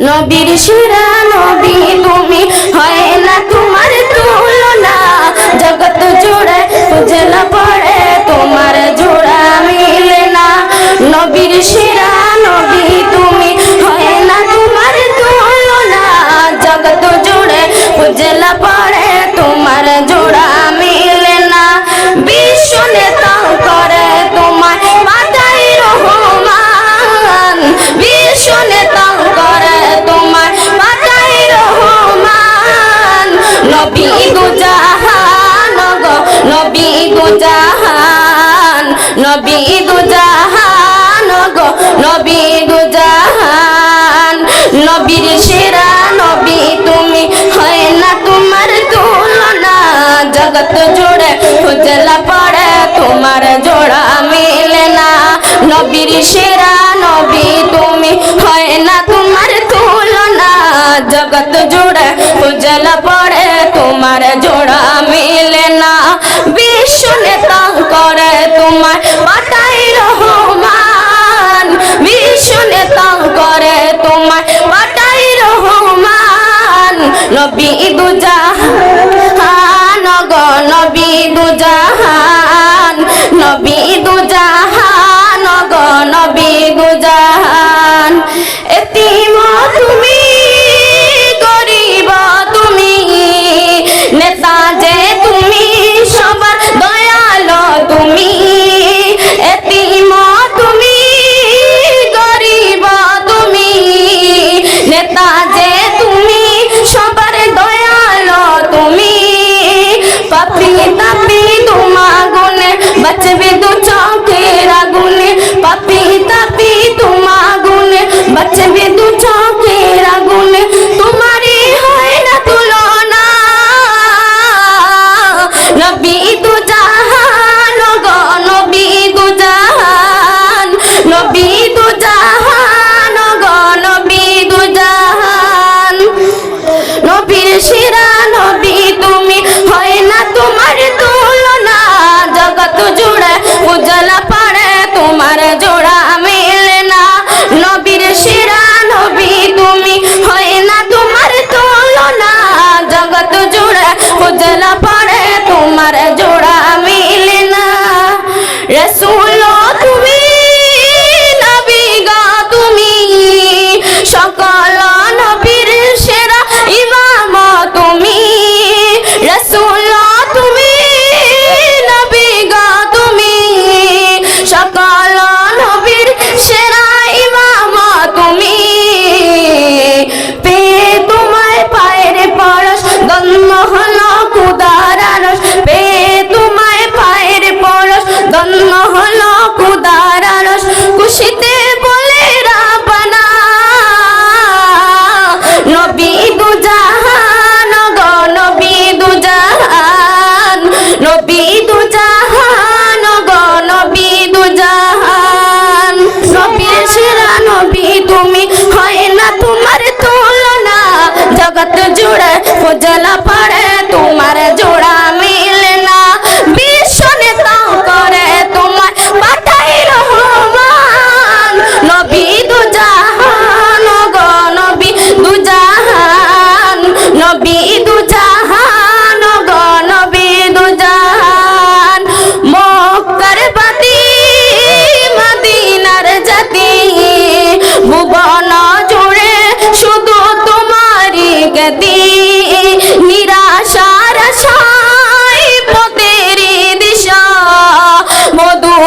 নবীর শিরা, নবী তুমি। হয় না তোমার তুলনা, জগৎ জুড়ে উজলা পড়ে, তোমার জোড়া মিলে না। নবীর শিরা নবী গো জাহান, গো নবী গো জাহান, নবী গো জাহান, গো নবী গো জাহান। নবীর সেরা নবী তুমি হয় না তোমার তুলনা। জগত জোড়ে উজলা পড়ে, তোমার জোড়া মেলে না। নবীর সেরা নবী তুমি হয় না তোমার জগত জুড়ে উজলা পড়ে, তোমার জোড়া মিলে না। বিশ্ব নেতা করে তোমার পাটাই রহমান। বিশ্ব নেতা করে তোমার পাটাই রহমান। নবী দুজাহান নবী দুজাহান। নবী দুজাহান নবী Parabéns! so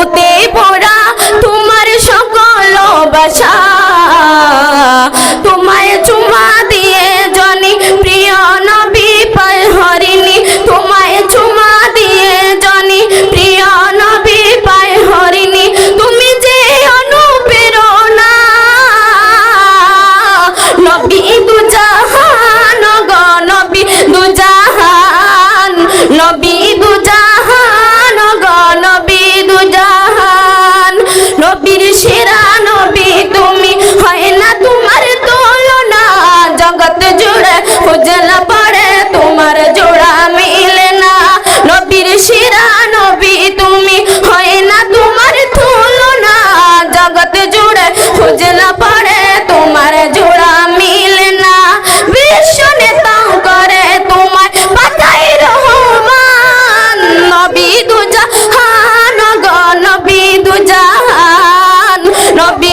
হতে not be